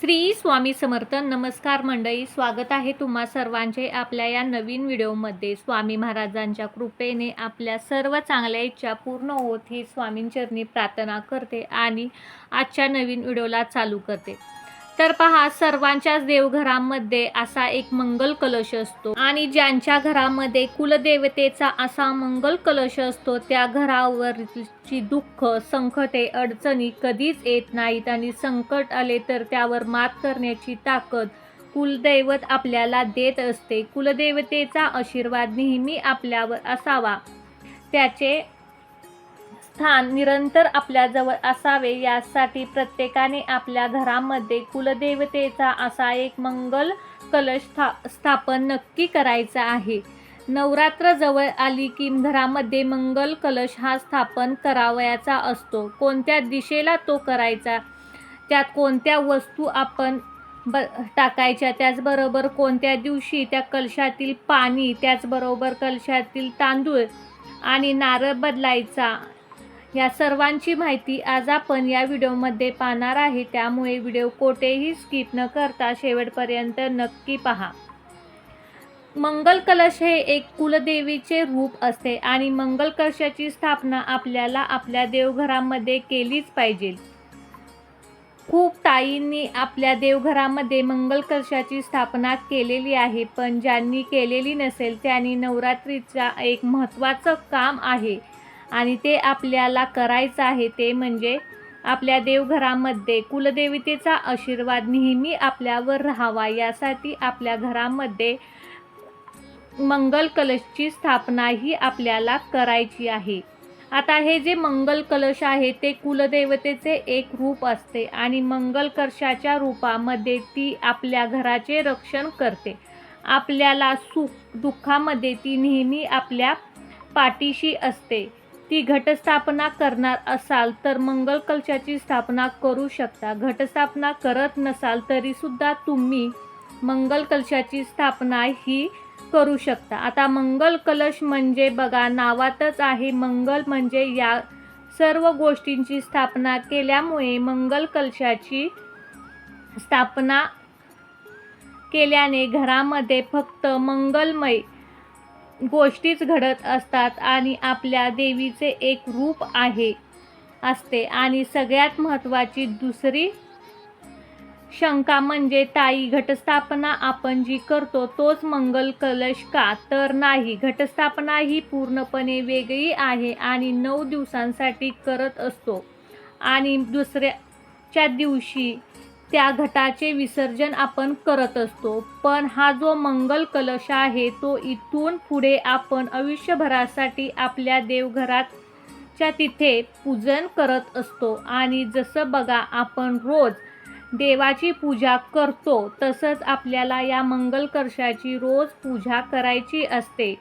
श्री स्वामी समर्थ नमस्कार मंडळी स्वागत आहे तुम्हा सर्वांचे आपल्या या नवीन व्हिडिओमध्ये. स्वामी महाराजांच्या कृपेने आपल्या सर्व चांगल्या इच्छा पूर्ण होत ही स्वामींचरणी प्रार्थना करते आणि आजच्या नवीन व्हिडिओला चालू करते. तर पहा सर्वांच्याच देवघरामध्ये असा एक मंगल कलश असतो. आणि ज्यांच्या घरामध्ये कुलदेवतेचा असा मंगल कलश असतो त्या घरावरची दुःख संकटे अडचणी कधीच येत नाहीत. आणि संकट आले तर त्यावर मात करण्याची ताकद कुलदैवत आपल्याला देत असते. कुलदेवतेचा आशीर्वाद नेहमी आपल्यावर असावा. त्याचे स्थान निरंतर आपल्याजवळ असावे यासाठी प्रत्येकाने आपल्या घरामध्ये कुलदेवतेचा असा एक मंगल कलश स्था स्थापन नक्की करायचा आहे. नवरात्र जवळ आली की घरामध्ये मंगल कलश हा स्थापन करावयाचा असतो. कोणत्या दिशेला तो करायचा? त्यात कोणत्या वस्तू आपण ब टाकायच्या? त्याचबरोबर कोणत्या दिवशी? त्या कलशातील पाणी त्याचबरोबर कलशातील तांदूळ आणि नारळ बदलायचा. या सर्वांची माहिती आज आपण या व्हिडिओमध्ये पाहणार आहे. त्यामुळे व्हिडिओ कोठेही स्किप न करता शेवटपर्यंत नक्की पहा. मंगल कलश हे एक कुलदेवीचे रूप असते आणि मंगल कलशाची स्थापना आपल्याला आपल्या देवघरामध्ये केलीच पाहिजे. खूप ताईंनी आपल्या देवघरामध्ये मंगल कलशाची स्थापना केलेली आहे पण ज्यांनी केलेली नसेल त्यांनी नवरात्रीचा एक महत्त्वाचं काम आहे. आणि ते आपल्याला करायचं आहे ते म्हणजे आपल्या देवघरामध्ये कुलदेवतेचा आशीर्वाद नेहमी आपल्यावर राहावा. यासाठी आपल्या घरामध्ये मंगल कलशची स्थापना ही आपल्याला करायची आहे. आता हे जे मंगल कलश आहे ते कुलदेवतेचे एक रूप असते आणि मंगल कलशाच्या रूपामध्ये ती आपल्या घराचे रक्षण करते. आपल्याला सुख दुःखामध्ये ती नेहमी आपल्या पाठीशी असते. ती घटस्थापना करणार असाल तर मंगल कलशाची स्थापना करू शकता. घटस्थापना करत नसाल तरीसुद्धा तुम्ही मंगल कलशाची स्थापना ही करू शकता. आता मंगल कलश म्हणजे बघा नावातच आहे. मंगल म्हणजे या सर्व गोष्टींची स्थापना केल्यामुळे मंगल कलशाची स्थापना केल्याने घरामध्ये फक्त मंगलमय गोष्टीच घडत असतात आणि आपल्या देवीचे एक रूप आहे असते. आणि सगळ्यात महत्त्वाची दुसरी शंका म्हणजे ताई घटस्थापना आपण जी करतो तोच मंगल कलश का? तर नाही. घटस्थापना ही पूर्णपणे वेगळी आहे आणि नऊ दिवसांसाठी करत असतो. आणि दुसऱ्याच्या दिवशी त्या घटाचे विसर्जन आपण करत असतो. पण हा जो मंगल कलश आहे तो इथून पुढे आपण आयुष्यभरासाठी आपल्या देवघरातच्या तिथे पूजन करत असतो. आणि जसं बघा आपण रोज देवाची पूजा करतो तसंच आपल्याला या मंगल कलशाची रोज पूजा करायची असते.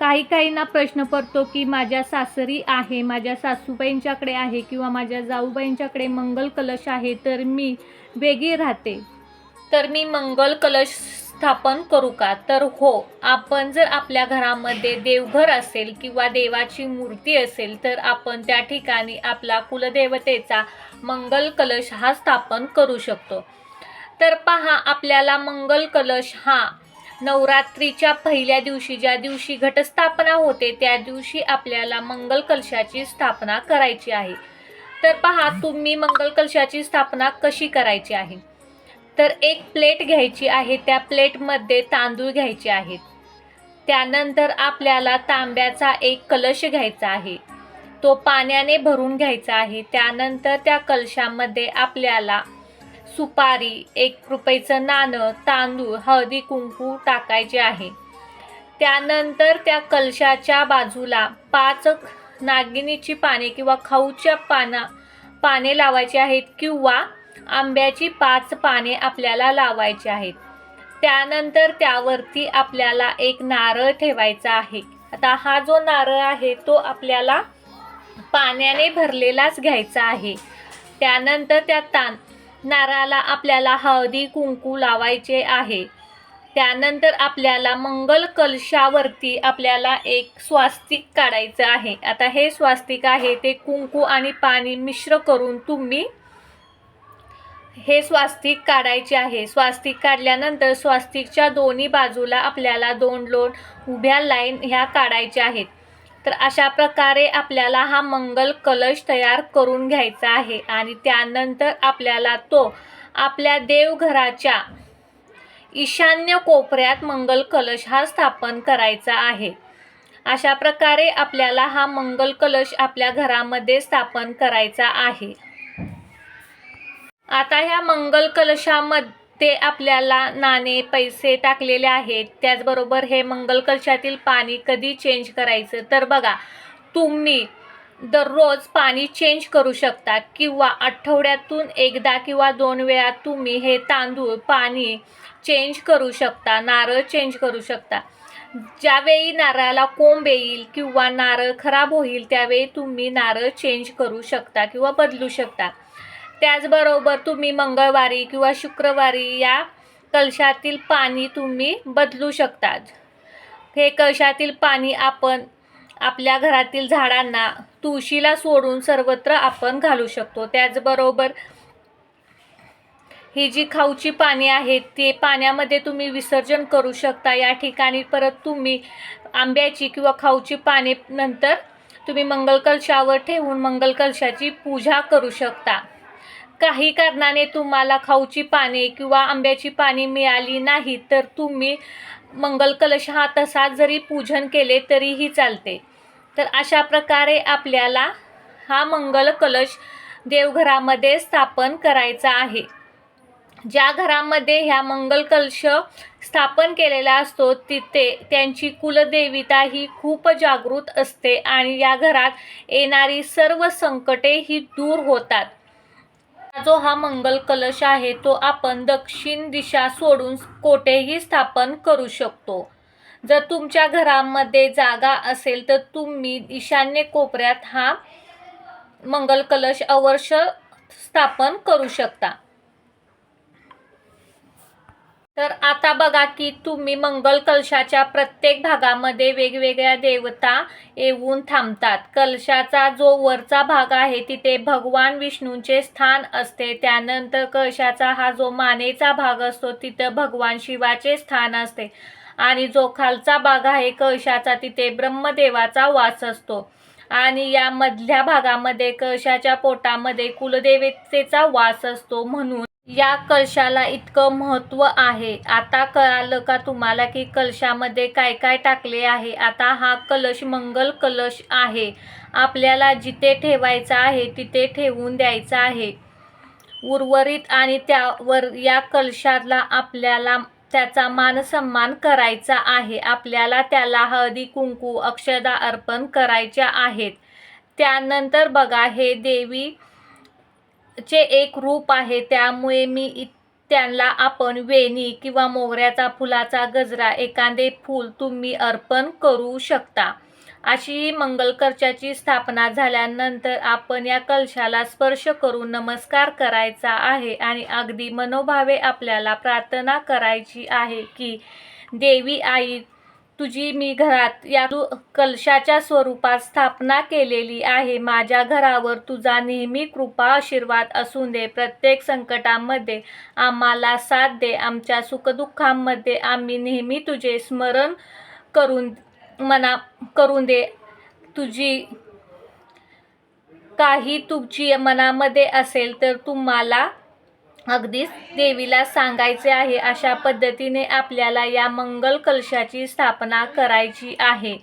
काही काहींना प्रश्न पडतो की माझ्या सासरी आहे माझ्या सासूबाईंच्याकडे आहे किंवा माझ्या जाऊबाईंच्याकडे मंगल कलश आहे तर मी वेगळी राहते. तर मी मंगल कलश स्थापन करू का? तर हो आपण जर आपल्या घरामध्ये देवघर असेल किंवा देवाची मूर्ती असेल तर आपण त्या ठिकाणी आपला कुलदेवतेचा मंगल कलश हा स्थापन करू शकतो. तर पहा आपल्याला मंगल कलश हा नवरात्रीच्या पहिल्या दिवशी ज्या दिवशी घटस्थापना होते त्या दिवशी आपल्याला मंगल कलशाची स्थापना करायची आहे. तर पहा तुम्ही मंगल कलशाची स्थापना कशी करायची आहे? तर एक प्लेट घ्यायची आहे त्या प्लेटमध्ये तांदूळ घ्यायचे आहेत. त्यानंतर आपल्याला तांब्याचा एक कलश घ्यायचा आहे. तो पाण्याने भरून घ्यायचा आहे. त्यानंतर त्या कलशामध्ये आपल्याला सुपारी एक रुपयेचं नाणं तांदूळ हळदी कुंकू टाकायचे आहे. त्यानंतर त्या कलशाच्या बाजूला पाच नागिनीची पाने किंवा खाऊच्या पाना पाने लावायची आहेत किंवा आंब्याची पाच पाने आपल्याला लावायची आहेत. त्यानंतर त्यावरती आपल्याला एक नारळ ठेवायचा आहे. आता हा जो नारळ आहे तो आपल्याला पाण्याने भरलेलाच घ्यायचा आहे. त्यानंतर त्या तान नारळाला आपल्याला हळदी कुंकू लावायचे आहे. त्यानंतर आपल्याला मंगल कलशावरती आपल्याला एक स्वास्तिक काढायचं आहे. आता हे स्वास्तिक आहे ते कुंकू आणि पाणी मिश्र करून तुम्ही हे स्वास्तिक काढायचे आहे. स्वास्तिक काढल्यानंतर स्वास्तिकच्या दोन्ही बाजूला आपल्याला दोन लोण उभ्या लाईन ह्या काढायच्या आहेत. तर अशा प्रकारे आपल्याला हा मंगल कलश तयार करून घ्यायचा आहे. आणि त्यानंतर आपल्याला तो आपल्या देवघराच्या ईशान्य कोपऱ्यात मंगल कलश हा स्थापन करायचा आहे. अशा प्रकारे आपल्याला हा मंगल कलश आपल्या घरामध्ये स्थापन करायचा आहे. आता ह्या मंगल कलशामध्ये ते आपल्याला नाणे पैसे टाकलेले आहेत. त्याचबरोबर हे मंगल कलशातील पाणी कधी चेंज करायचं? तर बघा तुम्ही दररोज पाणी चेंज करू शकता किंवा आठवड्यातून एकदा किंवा दोन वेळा तुम्ही हे तांदूळ पाणी चेंज करू शकता नारळ चेंज करू शकता. ज्यावेळी नारळाला कोंब येईल किंवा नारळ खराब होईल त्यावेळी तुम्ही नारळ चेंज करू शकता किंवा बदलू शकता. त्याचबरोबर तुम्ही मंगळवारी किंवा शुक्रवारी या कलशातील पाणी तुम्ही बदलू शकतात. हे कलशातील पाणी आपण आपल्या घरातील झाडांना तुळशीला सोडून सर्वत्र आपण घालू शकतो. त्याचबरोबर ही जी खाऊची पाणी आहेत ते पाण्यामध्ये तुम्ही विसर्जन करू शकता. या ठिकाणी परत तुम्ही आंब्याची किंवा खाऊची पाने नंतर तुम्ही मंगलकलशावर ठेवून मंगलकलशाची पूजा करू शकता. काही कारणाने तुम्हाला खाऊची पाने किंवा आंब्याची पाने मिळाली नाही तर तुम्ही मंगल कलश हा तसा जरी पूजन केले तरीही चालते. तर अशा प्रकारे आपल्याला हा मंगल कलश देवघरामध्ये स्थापन करायचा आहे. ज्या घरामध्ये ह्या मंगल कलश स्थापन केलेला असतो तिथे त्यांची कुलदेविता ही खूप जागृत असते आणि या घरात येणारी सर्व संकटे ही दूर होतात. जो हा मंगल कलश आहे तो आपण दक्षिण दिशा सोडून कोठेही स्थापन करू शकतो. जर तुमच्या घरामध्ये जागा असेल तर तुम्ही ईशान्य कोपऱ्यात हा मंगल कलश अवश्य स्थापन करू शकता. तर आता बघा की तुम्ही मंगल कलशाच्या प्रत्येक भागामध्ये वेगवेगळ्या देवता येऊन थांबतात. कलशाचा जो वरचा भाग आहे तिथे भगवान विष्णूंचे स्थान असते. त्यानंतर कलशाचा हा जो मानेचा भाग असतो तिथं भगवान शिवाचे स्थान असते. आणि जो खालचा भाग आहे कळशाचा तिथे ब्रह्मदेवाचा वास असतो. आणि या मधल्या भागामध्ये कळशाच्या पोटामध्ये कुलदेवतेचा वास असतो म्हणून. या कलशाला इतकं महत्त्व आहे. आता कळालं का तुम्हाला की कलशामध्ये काय काय टाकले आहे? आता हा कलश मंगल कलश आहे. आपल्याला जिथे ठेवायचा आहे तिथे ठेवून द्यायचा आहे. उर्वरित आणि त्यावर या कलशाला आपल्याला त्याचा मानसन्मान करायचा आहे. आपल्याला त्याला हळदी कुंकू अक्षदा अर्पण करायच्या आहेत. त्यानंतर बघा हे देवी चे एक रूप आहे. त्यामुळे मी इ त्यांना आपण वेणी किंवा मोगऱ्याचा फुलाचा गजरा एखादे फूल तुम्ही अर्पण करू शकता. अशी मंगल कलशाची स्थापना झाल्यानंतर आपण या कलशाला स्पर्श करून नमस्कार करायचा आहे आणि अगदी मनोभावे आपल्याला प्रार्थना करायची आहे की देवी आई तुझी मी घरात या तू कलशाच्या स्वरूपात स्थापना केलेली आहे. माझ्या घरावर तुझा नेहमी कृपा आशीर्वाद असू दे. प्रत्येक संकटामध्ये आम्हाला साथ दे. आमच्या सुखदुःखांमध्ये आम्ही नेहमी तुझे स्मरण करून मना करून दे. तुझी काही तुमची मनामध्ये असेल तर तुम्हाला अगदीच देवीला सांगायचे आहे अशा पद्धतीने आपल्याला या मंगल कलशाची स्थापना करायची आहे.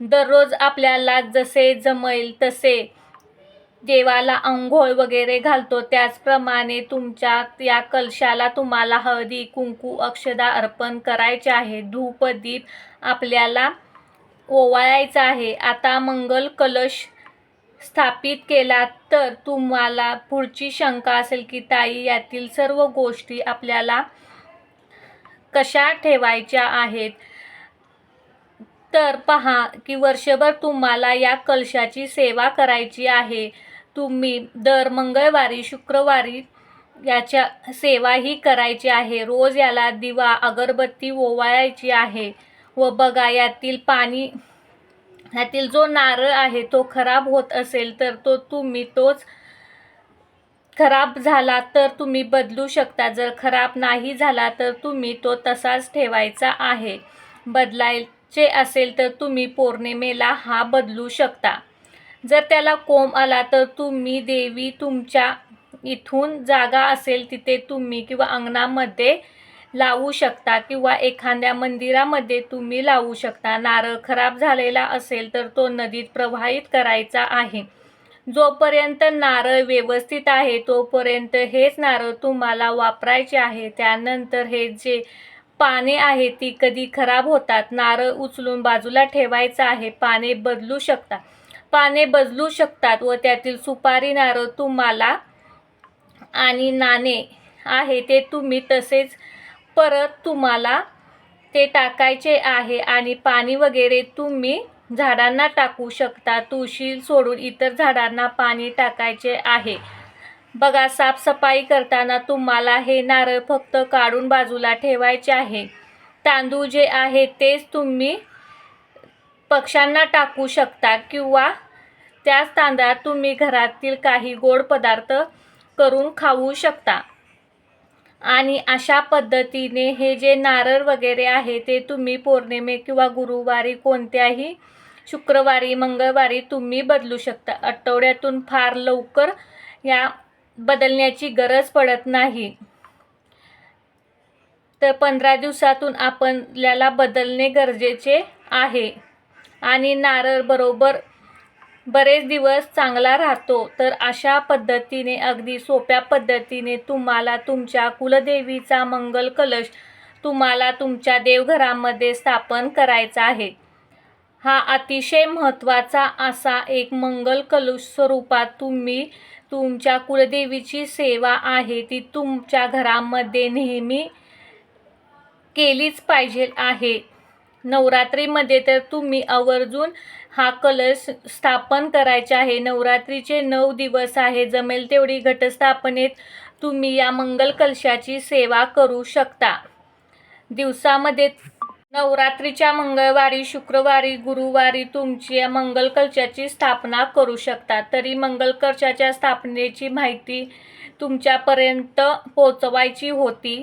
दररोज आपल्याला जसे जमेल तसे देवाला अंघोळ वगैरे घालतो. त्याचप्रमाणे तुमच्या या कलशाला तुम्हाला हळदी कुंकू अक्षदा अर्पण करायचे आहे. धूपदीप आपल्याला ओवाळायचा आहे. आता मंगल कलश स्थापित केला तर तुम्हाला पुढची शंका असेल की ताई यातील सर्व गोष्टी आपल्याला कशा ठेवायच्या आहेत? तर पहा की वर्षभर तुम्हाला या कलशाची सेवा करायची आहे. तुम्ही दर मंगळवारी शुक्रवारी याच्या सेवा ही करायची आहे. रोज याला दिवा अगरबत्ती ओवाळायची आहे व बघा यातील पाणी ह्यातील जो नारळ आहे तो खराब होत असेल तर तो तुम्ही तोच खराब झाला तर तुम्ही बदलू शकता. जर खराब नाही झाला तर तुम्ही तो तसाच ठेवायचा आहे. बदलायचे असेल तर तुम्ही पौर्णिमेला हा बदलू शकता. जर त्याला कोंब आला तर तुम्ही देवी तुमच्या इथून जागा असेल तिथे तुम्ही किंवा अंगणामध्ये लावू शकता किंवा एखाद्या मंदिरामध्ये तुम्ही लावू शकता. नारळ खराब झालेला असेल तर तो नदीत प्रवाहित करायचा आहे. जोपर्यंत नारळ व्यवस्थित आहे तोपर्यंत हेच नारळ तुम्हाला वापरायचे आहे. त्यानंतर हे जे पाने आहे ती कधी खराब होतात नारळ उचलून बाजूला ठेवायचं आहे. पाने बदलू शकता. पाने बदलू शकतात व त्यातील सुपारी नारळ तुम्हाला आणि नाणे आहे ते तुम्ही तसेच परत तुम्हाला ते टाकायचे आहे आणि पाणी वगैरे तुम्ही झाडांना टाकू शकता. तुळशी सोडून इतर झाडांना पाणी टाकायचे आहे. बघा साफसफाई करताना तुम्हाला हे नारळ फक्त काढून बाजूला ठेवायचे आहे. तांदूळ जे आहे तेच तुम्ही पक्ष्यांना टाकू शकता किंवा त्याच तांदळात तुम्ही घरातील काही गोड पदार्थ करून खाऊ शकता. आणि अशा पद्धतीने हे जे नारळ वगैरे आहे ते तुम्ही पौर्णिमे किंवा गुरुवारी कोणत्याही शुक्रवारी मंगळवारी तुम्ही बदलू शकता. आठवड्यातून फार लवकर या बदलण्याची गरज पडत नाही. तर पंधरा दिवसातून आपल्याला बदलणे गरजेचे आहे. आणि नारळ बरोबर बरेच दिवस चांगला राहतो तर अशा पद्धतीने अगदी सोप्या पद्धतीने तुम्हाला तुमच्या कुलदेवीचा मंगल कलश तुम्हाला तुमच्या देवघरामध्ये स्थापन करायचा आहे. हा अतिशय महत्त्वाचा असा एक मंगल कलश स्वरूपात तुम्ही तुमच्या कुलदेवीची सेवा आहे ती तुमच्या घरामध्ये नेहमी केलीच पाहिजे आहे. नवरात्रीमध्ये तर तुम्ही आवर्जून हा कलश स्थापन करायचा आहे. नवरात्रीचे नऊ दिवस आहे. जमेल तेवढी घटस्थापनेत तुम्ही या मंगल कलशाची सेवा करू शकता. दिवसामध्ये नवरात्रीच्या मंगळवारी शुक्रवारी गुरुवारी तुमची या मंगल कलशाची स्थापना करू शकता. तरी मंगल कलशाच्या स्थापनेची माहिती तुमच्यापर्यंत पोचवायची होती.